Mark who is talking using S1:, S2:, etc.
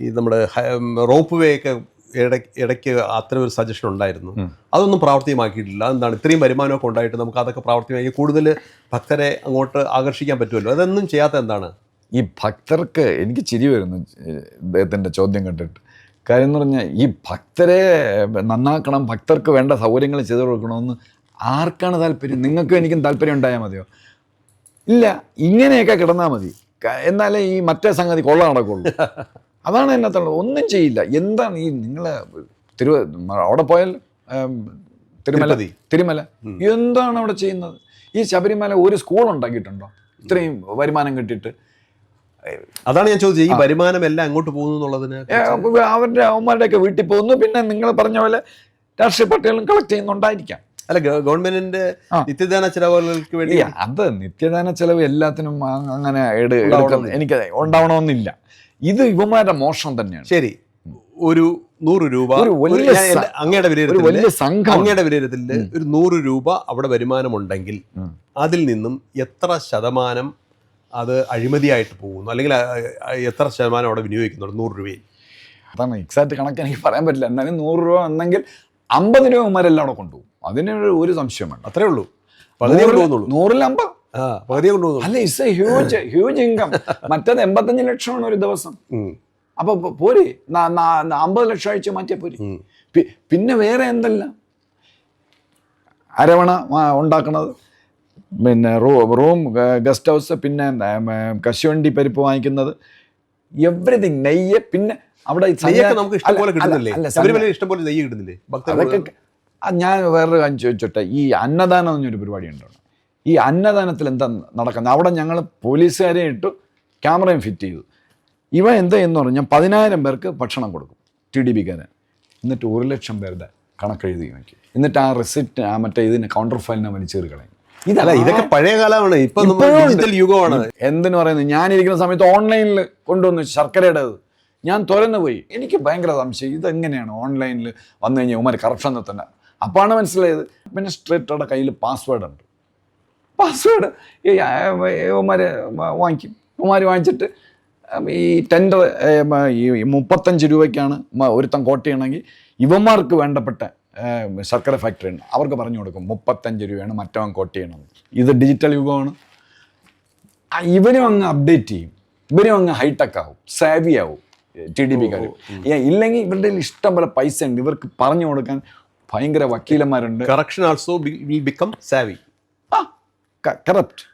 S1: ഈ നമ്മുടെ rope way ഒക്കെ ഇടയ്ക്ക് ഇടയ്ക്ക് അത്തരം ഒരു സജഷൻ ഉണ്ടായിരുന്നു. അതൊന്നും പ്രാവർത്തികമാക്കിയിട്ടില്ല. എന്താണ് ഇത്രയും വരുമാനമൊക്കെ ഉണ്ടായിട്ട് നമുക്ക് അതൊക്കെ പ്രാവർത്തികമാക്കി കൂടുതൽ ഭക്തരെ അങ്ങോട്ട് ആകർഷിക്കാൻ പറ്റുമല്ലോ? അതൊന്നും ചെയ്യാത്ത എന്താണ്?
S2: ഈ ഭക്തർക്ക് എനിക്ക് ചിരി വരുന്നു ഇദ്ദേഹത്തിന്റെ ചോദ്യം കണ്ടിട്ട്. കാര്യം എന്ന് പറഞ്ഞാൽ ഈ ഭക്തരെ നന്നാക്കണം ഭക്തർക്ക് വേണ്ട സൗകര്യങ്ങൾ ചെയ്തു കൊടുക്കണമെന്ന് ആർക്കാണ് താല്പര്യം? നിങ്ങൾക്കും എനിക്കും താല്പര്യം ഉണ്ടായാൽ മതിയോ? ഇല്ല ഇങ്ങനെയൊക്കെ കിടന്നാൽ മതി. എന്നാലേ ഈ മറ്റേ സംഗതി കൊള്ള നടക്കുള്ളൂ. അതാണ് എന്നത്തുള്ളത് ഒന്നും ചെയ്യില്ല. എന്താണ് ഈ നിങ്ങൾ തിരുവ അവിടെ പോയാൽ തിരുമല തിരുമല. എന്താണ് അവിടെ ചെയ്യുന്നത്? ഈ ശബരിമല ഒരു സ്കൂൾ ഉണ്ടാക്കിയിട്ടുണ്ടോ? ഇത്രയും വരുമാനം കിട്ടിയിട്ട്.
S1: അതാണ് ഞാൻ ചോദിച്ചത്. ഈ വരുമാനം എല്ലാം അങ്ങോട്ട് പോകുന്നു എന്നുള്ളതിന്
S2: അവരുടെ അവന്മാരുടെയൊക്കെ വീട്ടിൽ പോകുന്നു. പിന്നെ നിങ്ങൾ പറഞ്ഞ പോലെ രാഷ്ട്രീയ പാർട്ടികളും കളക്ട് ചെയ്യുന്നുണ്ടായിരിക്കാം.
S1: അല്ല ഗവ- ഗവൺമെന്റിന്റെ നിത്യദാന ചെലവുകൾക്ക് വേണ്ടി
S2: അത് നിത്യദാന ചെലവ് എല്ലാത്തിനും അങ്ങനെ എനിക്ക് ഉണ്ടാവണമെന്നില്ല. ഇത് ഇവന്മാരുടെ മോഷണം തന്നെയാണ്.
S1: ശരി. ഒരു നൂറ് രൂപ അങ്ങയുടെ
S2: ഒരു വിലയിരുത്തലിൽ
S1: അങ്ങയുടെ വിലയിരുത്തലിൽ ഒരു നൂറ് രൂപ അവിടെ വരുമാനമുണ്ടെങ്കിൽ. അതിൽ നിന്നും എത്ര ശതമാനം അത് അഴിമതിയായിട്ട് പോകുന്നു? അല്ലെങ്കിൽ എത്ര ശതമാനം അവിടെ വിനിയോഗിക്കുന്നുണ്ട് നൂറ് രൂപയിൽ?
S2: അതാണ് എക്സാക്ട് കണക്ക് എനിക്ക് പറയാൻ പറ്റില്ല. എന്നാലും നൂറ് രൂപ എന്നെങ്കിൽ അമ്പത് രൂപ അവിടെ കൊണ്ടുപോകും. അതിന് ഒരു സംശയം വേണ്ട
S1: അത്രേ ഉള്ളൂ. പകുതിയേ കൊണ്ടുപോകുന്നുള്ളൂ.
S2: നൂറിൽ അമ്പത്
S1: ആ പകുതിയേ കൊണ്ടുപോകുന്നുള്ളൂ.
S2: അല്ല it's a huge huge income മറ്റത് എൺപത്തഞ്ച് ലക്ഷമാണ് ഒരു ദിവസം. അപ്പൊ പോരെ. അമ്പത് ലക്ഷം അഴിച്ച് മാറ്റിയാൽ പോരെ. പിന്നെ വേറെ എന്തെല്ലാം? അരവണ ഉണ്ടാക്കുന്നത് ഉണ്ടാക്കണത്. പിന്നെ റൂം ഗസ്റ്റ് ഹൗസ് പിന്നെ കശുവണ്ടി പരിപ്പ് വാങ്ങിക്കുന്നത്. എവറിഥിങ് നെയ്യ് പിന്നെ അവിടെ
S1: നമുക്ക്
S2: ഇഷ്ടപോലെ
S1: കിട്ടുന്നില്ലേ? ശബരിമല ഇഷ്ടം പോലെ നെയ്യ് കിട്ടുന്നില്ലേ? ഭക്തർ
S2: അതൊക്കെ ആ, ഞാൻ വേറൊരു കാര്യം ചോദിച്ചോട്ടെ. ഈ അന്നദാനം എന്നൊരു പരിപാടി ഉണ്ടോ? ഈ അന്നദാനത്തിൽ എന്താ നടക്കുന്നത്? അവിടെ ഞങ്ങൾ പോലീസുകാരെ ഇട്ടു ക്യാമറയും ഫിറ്റ് ചെയ്തു. ഇവ എന്താ എന്ന് പറഞ്ഞാൽ പതിനായിരം പേർക്ക് ഭക്ഷണം കൊടുക്കും ടി ഡി ബിക്കാരൻ എന്നിട്ട് ഒരു ലക്ഷം പേരുടെ കണക്കെഴുതി നോക്കി എന്നിട്ട് ആ റെസിപ്റ്റ് ആ മറ്റേ ഇതിന് കൗണ്ടർ ഫയലിനെ വലിച്ചേറി കളയും
S1: ഇതല്ല ഇതൊക്കെ പഴയ കാലമാണ്. ഇപ്പൊ. ഡിജിറ്റൽ യുഗമാണ്.
S2: എന്തിനു പറയുന്നത്? ഞാനിരിക്കുന്ന സമയത്ത് ഓൺലൈനിൽ കൊണ്ടുവന്നു ശർക്കരയുടെ ഞാൻ തുറന്നു പോയി എനിക്ക് ഭയങ്കര സംശയം. ഇതെങ്ങനെയാണ് ഓൺലൈനിൽ വന്നു കഴിഞ്ഞാൽ ഉമാർ കറപ്ഷൻ തന്നെ അപ്പാണ് മനസ്സിലായത്. അഡ്മിനിസ്ട്രേറ്ററുടെ കയ്യിൽ പാസ്വേഡ് ഉണ്ട്. പാസ്വേഡ് ഈ ഉമാർ വാങ്ങിക്കും. ഇവന്മാർ വാങ്ങിച്ചിട്ട് ഈ ടെൻഡർ ഈ മുപ്പത്തഞ്ച് രൂപയ്ക്കാണ് ഒരുത്തം കോട്ട് ചെയ്യണമെങ്കിൽ ഇവന്മാർക്ക് വേണ്ടപ്പെട്ട ശർക്കര ഫാക്ടറി ഉണ്ട്. അവർക്ക് പറഞ്ഞു കൊടുക്കും മുപ്പത്തഞ്ച് രൂപയാണ് മറ്റവൻ കോട്ട് ചെയ്യണം ഇത് ഡിജിറ്റൽ യുഗമാണ്. ഇവരും അങ്ങ് അപ്ഡേറ്റ് ചെയ്യും. ഇവരും അങ്ങ് ഹൈടെക് ആവും സേവി ആവും ടി ഡി ബിക്കാർ ഇല്ലെങ്കിൽ ഇവരുടെ ഇഷ്ടം പോലെ പൈസ ഉണ്ട്. ഇവർക്ക് പറഞ്ഞു കൊടുക്കാൻ ഭയങ്കര വക്കീലന്മാരുണ്ട്.
S1: Correction also will become savvy
S2: corrupt